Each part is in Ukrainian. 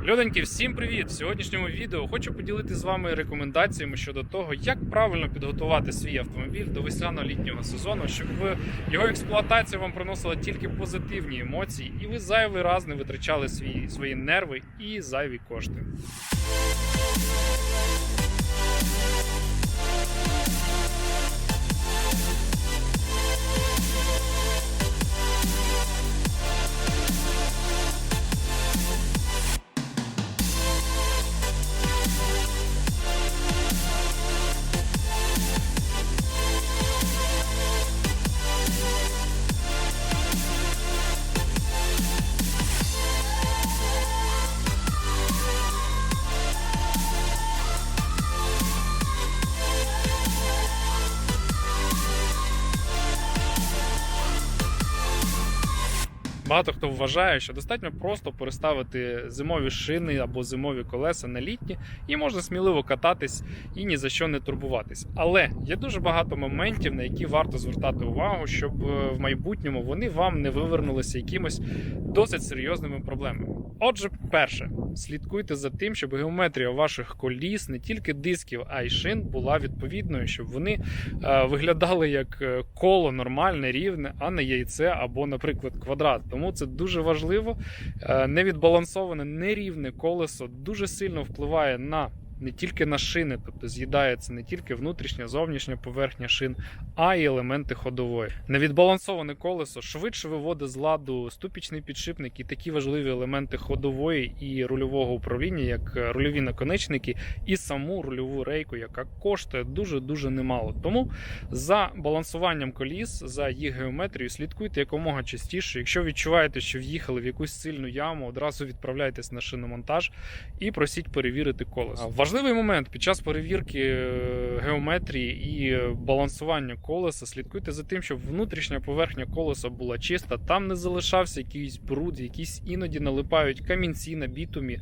Людоньки, всім привіт! В сьогоднішньому відео хочу поділитися з вами рекомендаціями щодо того, як правильно підготувати свій автомобіль до весняно-літнього сезону, щоб його експлуатація вам приносила тільки позитивні емоції, і ви зайвий раз не витрачали свої, свої нерви і зайві кошти. Багато хто вважає, що достатньо просто переставити зимові шини або зимові колеса на літні, і можна сміливо кататись і ні за що не турбуватись. Але є дуже багато моментів, на які варто звертати увагу, щоб е, в майбутньому вони вам не вивернулися якимось досить серйозними проблемами. Отже, перше, слідкуйте за тим, щоб геометрія ваших коліс, не тільки дисків, а й шин була відповідною, щоб вони е, виглядали як е, коло нормальне, рівне, а не яйце або, наприклад, квадрат. Тому це дуже важливо. Е, Невідбалансоване, нерівне колесо дуже сильно впливає на. Не тільки на шини, тобто з'їдається не тільки внутрішня, зовнішня поверхня шин, а й елементи ходової. Невідбалансоване колесо швидше виводить з ладу ступічний підшипник і такі важливі елементи ходової і рульового управління, як е, рульові наконечники, і саму рульову рейку, яка коштує дуже дуже немало. Тому за балансуванням коліс, за їх геометрією, слідкуйте якомога частіше. Якщо відчуваєте, що в'їхали в якусь сильну яму, одразу відправляйтесь на шиномонтаж і просіть перевірити колесо. Важливий момент під час перевірки е, геометрії і е, балансування колеса. Слідкуйте за тим, щоб внутрішня поверхня колеса була чиста, там не залишався якийсь бруд, якісь іноді налипають камінці на бітумі,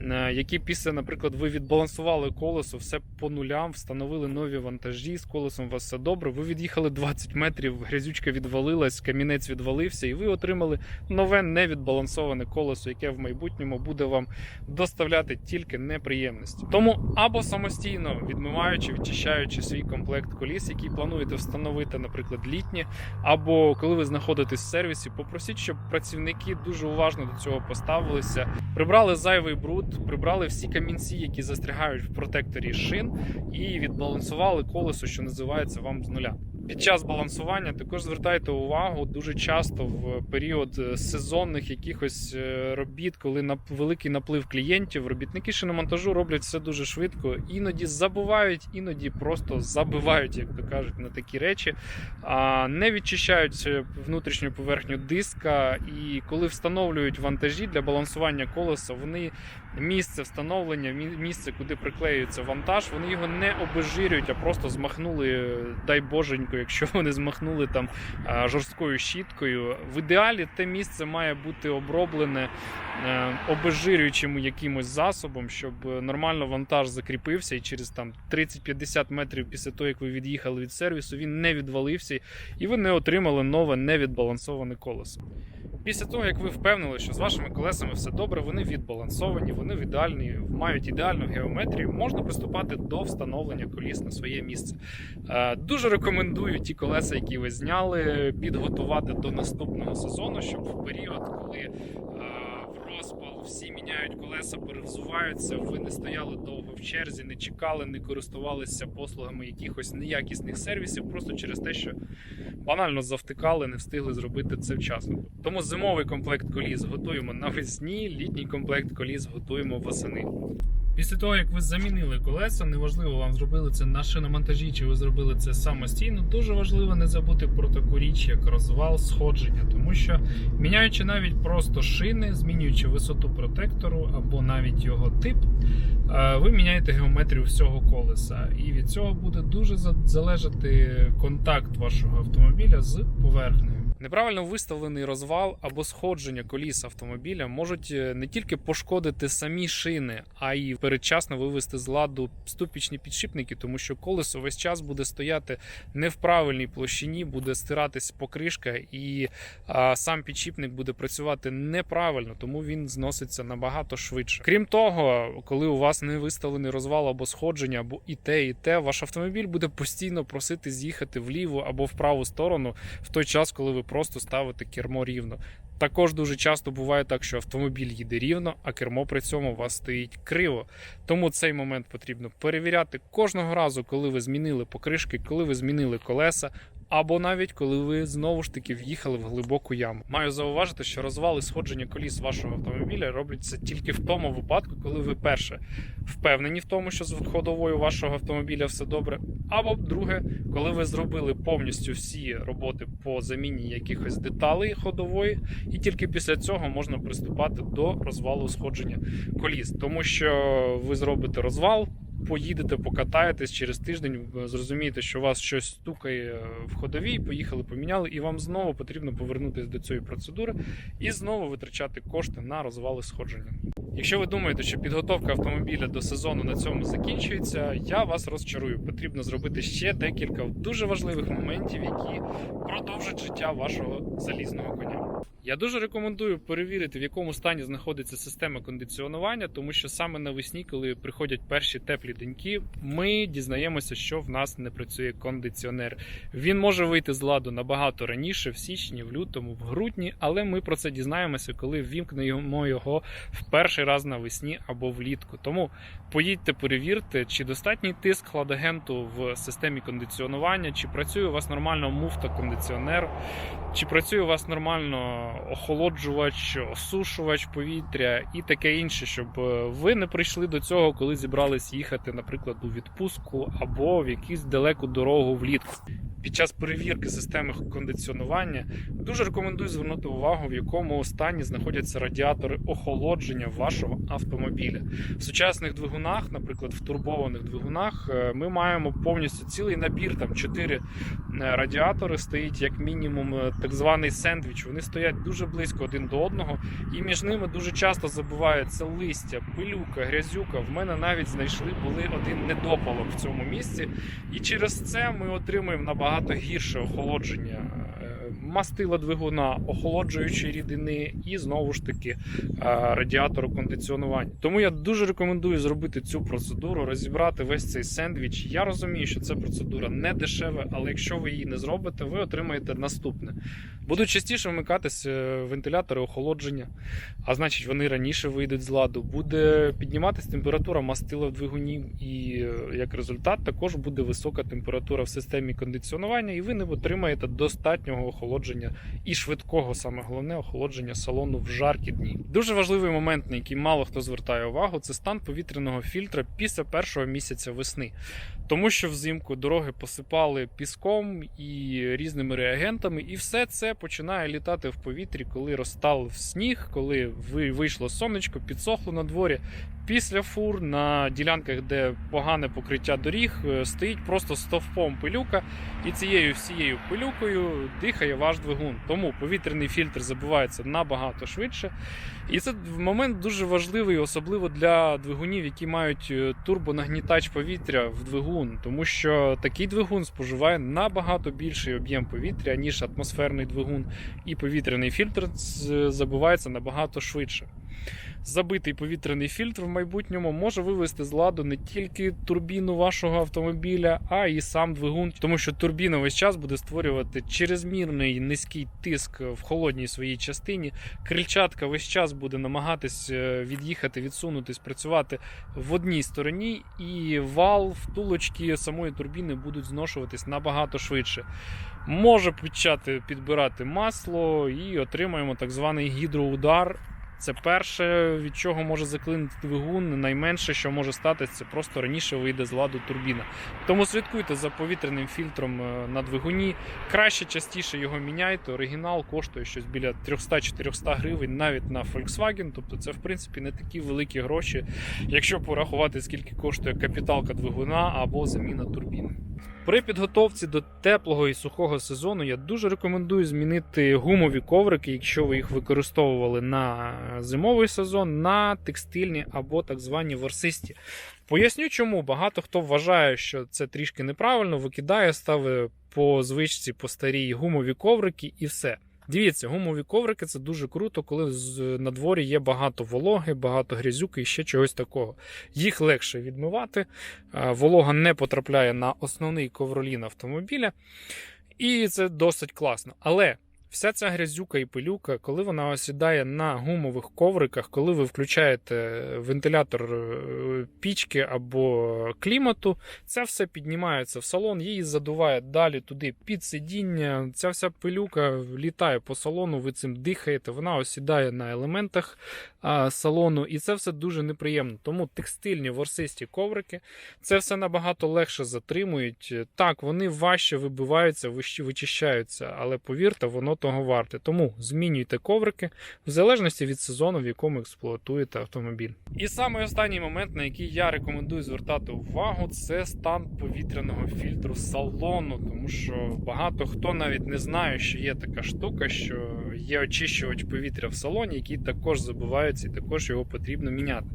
е, які після, наприклад, ви відбалансували колесо, все по нулям, встановили нові вантажі. З колесом у вас все добре. Ви від'їхали 20 метрів, грязючка відвалилась, камінець відвалився, і ви отримали нове невідбалансоване колесо, яке в майбутньому буде вам доставляти тільки неприємності. Тому або самостійно відмиваючи, відчищаючи свій комплект коліс, який плануєте встановити, наприклад, літні, або коли ви знаходитесь в сервісі, попросіть, щоб працівники дуже уважно до цього поставилися, прибрали зайвий бруд, прибрали всі камінці, які застрягають в протекторі шин, і відбалансували колесо, що називається вам з нуля. Під час балансування також звертайте увагу дуже часто в період е, сезонних якихось е, робіт, коли на великий наплив клієнтів, робітники шиномонтажу роблять все дуже швидко, іноді забувають, іноді просто забивають, як то кажуть, на такі речі, а не відчищають е, внутрішню поверхню диска. І коли встановлюють вантажі для балансування колеса, вони місце встановлення, місце, куди приклеюється вантаж, вони його не обезжирюють, а просто змахнули, дай боженько, якщо вони змахнули там жорсткою щіткою. В ідеалі те місце має бути оброблене е, обезжирюючим якимось засобом, щоб е, нормально вантаж закріпився, і через там 30-50 метрів після того, як ви від'їхали від сервісу, він не відвалився, і ви не отримали нове невідбалансоване колесо. Після того, як ви впевнили, що з вашими колесами все добре, вони відбалансовані, вони в ідеальні, мають ідеальну геометрію, можна приступати до встановлення коліс на своє місце. Е, Дуже рекомендую ті колеса, які ви зняли, підготувати до наступного сезону, щоб в період, коли е, в розпал всі міняють колеса, перевзуваються, ви не стояли довго в черзі, не чекали, не користувалися послугами якихось неякісних сервісів, просто через те, що банально завтикали, не встигли зробити це вчасно. Тому зимовий комплект коліс готуємо навесні, літній комплект коліс готуємо восени. Після того, як ви замінили колеса, неважливо, вам зробили це на шиномонтажі, чи ви зробили це самостійно. Дуже важливо не забути про таку річ, як розвал сходження, тому що міняючи навіть просто шини, змінюючи висоту протектору або навіть його тип, е, ви міняєте геометрію всього колеса, і від цього буде дуже залежати контакт вашого автомобіля з поверхнею. Неправильно виставлений розвал або сходження коліс автомобіля можуть е, не тільки пошкодити самі шини, а й передчасно вивести з ладу ступічні підшипники, тому що колесо весь час буде стояти не в правильній площині, буде стиратись покришка, і а, сам підшипник буде працювати неправильно, тому він зноситься набагато швидше. Крім того, коли у вас не виставлений розвал або сходження, або і те, і те, ваш автомобіль буде постійно просити з'їхати вліву або в праву сторону в той час, коли ви просто ставити кермо рівно. Також дуже часто буває так, що автомобіль їде рівно, а кермо при цьому у вас стоїть криво. Тому цей момент потрібно перевіряти кожного разу, коли ви змінили покришки, коли ви змінили колеса, або навіть коли ви знову ж таки в'їхали в глибоку яму. Маю зауважити, що розвали сходження коліс вашого автомобіля робляться тільки в тому випадку, коли ви перше впевнені в тому, що з ходовою вашого автомобіля все добре. Або друге, коли ви зробили повністю всі роботи по заміні якихось деталей ходової, і тільки після цього можна приступати до розвалу сходження коліс, тому що ви зробите розвал. Поїдете, покатаєтесь через тиждень, зрозумієте, що вас щось стукає в ходовій, поїхали, поміняли, і вам знову потрібно повернутися до цієї процедури і знову витрачати кошти на розвали сходження. Якщо ви думаєте, що підготовка автомобіля до сезону на цьому закінчується, я вас розчарую. Потрібно зробити ще декілька дуже важливих моментів, які продовжать життя вашого залізного коня. Я дуже рекомендую перевірити, в якому стані знаходиться система кондиціонування, тому що саме навесні, коли приходять перші теплі деньки, ми дізнаємося, що в нас не працює кондиціонер. Він може вийти з ладу набагато раніше, в січні, в лютому, в грудні, але ми про це дізнаємося, коли ввімкнемо його в перший раз навесні або влітку. Тому поїдьте, перевірте, чи достатній тиск хладагенту в системі кондиціонування, чи працює у вас нормально муфта кондиціонер, чи працює у вас нормально охолоджувач, осушувач повітря і таке інше, щоб е, ви не прийшли до цього, коли зібрались їхати, наприклад, у відпустку або в якусь далеку дорогу влітку. Під час перевірки системи кондиціонування дуже рекомендую звернути увагу, в якому стані знаходяться радіатори охолодження вашого автомобіля. В сучасних двигунах, наприклад, в турбованих двигунах, е, ми маємо повністю цілий набір, там 4 радіатори стоїть як мінімум е, так званий сендвіч. Вони стоять дуже близько один до одного, і між ними дуже часто забувається листя, пилюка, грязюка. В мене навіть знайшли були один недопалок в цьому місці, і через це ми отримуємо набагато гірше охолодження. Е, Мастила двигуна, охолоджуючої рідини і знову ж таки е, радіатору кондиціонування. Тому я дуже рекомендую зробити цю процедуру, розібрати весь цей сендвіч. Я розумію, що це процедура не дешева, але якщо ви її не зробите, ви отримаєте наступне. Будуть частіше вмикатися вентилятори охолодження, а значить вони раніше вийдуть з ладу. Буде підніматися температура мастила в двигуні, і е, як результат також буде висока температура в системі кондиціонування, і ви не отримаєте достатнього охолодження і швидкого, саме головне, охолодження салону в жаркі дні. Дуже важливий момент, на який мало хто звертає увагу, це стан повітряного фільтра після першого місяця весни. Тому що взимку дороги посипали піском і різними реагентами, і все це починає літати в повітрі, коли розстав сніг, коли ви- вийшло сонечко, підсохло на дворі. Після фур на ділянках, де погане покриття доріг, е, стоїть просто стовпом пилюка, і цією всією пилюкою дихає ваш двигун. Тому повітряний фільтр забивається набагато швидше. І це момент дуже важливий, особливо для двигунів, які мають е, турбонагнітач повітря в двигун, тому що такий двигун споживає набагато більший об'єм повітря, ніж атмосферний двигун, і повітряний фільтр з- забивається набагато швидше. Забитий повітряний фільтр в майбутньому може вивести з ладу не тільки турбіну вашого автомобіля, а і сам двигун, тому що турбіна весь час буде створювати чрезмірний низький тиск в холодній своїй частині. Крильчатка весь час буде намагатись е, від'їхати, відсунутись, працювати в одній стороні, і вал, втулочки самої турбіни будуть зношуватись набагато швидше. Може почати підбирати масло і отримаємо так званий гідроудар. Це перше, від чого може заклинити двигун. Найменше, що може статися, це просто раніше вийде з ладу турбіна. Тому слідкуйте за повітряним фільтром е, на двигуні. Краще частіше його міняйте. Оригінал коштує щось біля 300-400 гривень навіть на Volkswagen. Тобто це в принципі не такі великі гроші, якщо порахувати, скільки коштує капіталка двигуна або заміна турбіни. При підготовці до теплого і сухого сезону я дуже рекомендую змінити гумові коврики, якщо ви їх використовували на зимовий сезон, на текстильні або так звані ворсисті. Поясню, чому багато хто вважає, що це трішки неправильно, викидає, ставить по звичці по старій гумові коврики і все. Дивіться, гумові коврики це дуже круто, коли на дворі є багато вологи, багато грязюки і ще чогось такого. Їх легше відмивати, волога не потрапляє на основний ковролін автомобіля, і це досить класно. Але вся ця грязюка і пилюка, коли вона осідає на гумових ковриках, коли ви включаєте вентилятор е, пічки або клімату, це все піднімається в салон, її задуває далі туди під сидіння. Ця вся пилюка літає по салону, ви цим дихаєте, вона осідає на елементах салону, і це все дуже неприємно. Тому текстильні ворсисті коврики це все набагато легше затримують. Так, вони важче вибиваються, вичищаються, але повірте, воно того варте. Тому змінюйте коврики в залежності від сезону, в якому експлуатуєте автомобіль. І саме останній момент, на який я рекомендую звертати увагу, це стан повітряного фільтру салону, тому що багато хто навіть не знає, що є така штука, що є очищувач повітря в салоні, який також забувається, і також його потрібно міняти.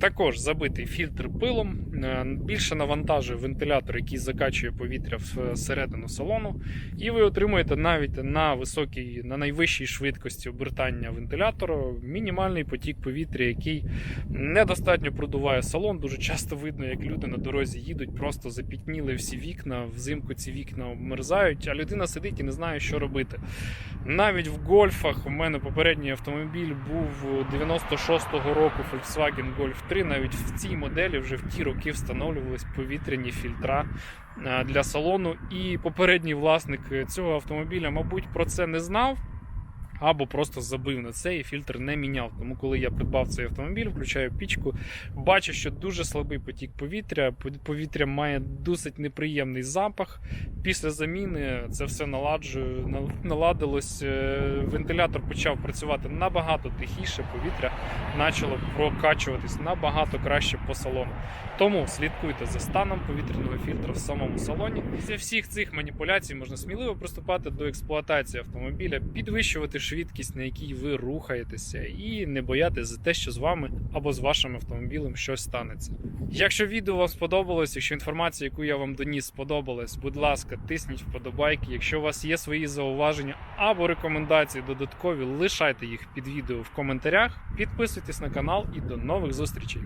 Також забитий фільтр пилом, е, більше навантажує вентилятор, який закачує повітря всередину салону, і ви отримуєте навіть на високій, на найвищій швидкості обертання вентилятора мінімальний потік повітря, який недостатньо продуває салон. Дуже часто видно, як люди на дорозі їдуть, просто запітніли всі вікна. Взимку ці вікна обмерзають, а людина сидить і не знає, що робити. Навіть в гольфах у мене попередній автомобіль був 96-го року Volkswagen Golf 3. Навіть в цій моделі вже в ті роки встановлювались повітряні фільтра е, для салону. І попередній власник цього автомобіля, мабуть, про це не знав. Або просто забив на це і фільтр не міняв. Тому, коли я придбав цей автомобіль, включаю пічку, бачу, що дуже слабий потік повітря. Повітря має досить неприємний запах. Після заміни це все наладжую, нал- наладилось. е, Вентилятор почав працювати набагато тихіше, повітря почало прокачуватись набагато краще по салону. Тому слідкуйте за станом повітряного фільтра в самому салоні. Після всіх цих маніпуляцій можна сміливо приступати до експлуатації автомобіля, підвищувати швидкість, на якій ви рухаєтеся, і не боятися за те, що з вами або з вашим автомобілем щось станеться. Якщо відео вам сподобалось, якщо інформація, яку я вам доніс, сподобалась, будь ласка, тисніть вподобайки. Якщо у вас є свої зауваження або рекомендації додаткові, лишайте їх під відео в коментарях. Підписуйтесь на канал і до нових зустрічей.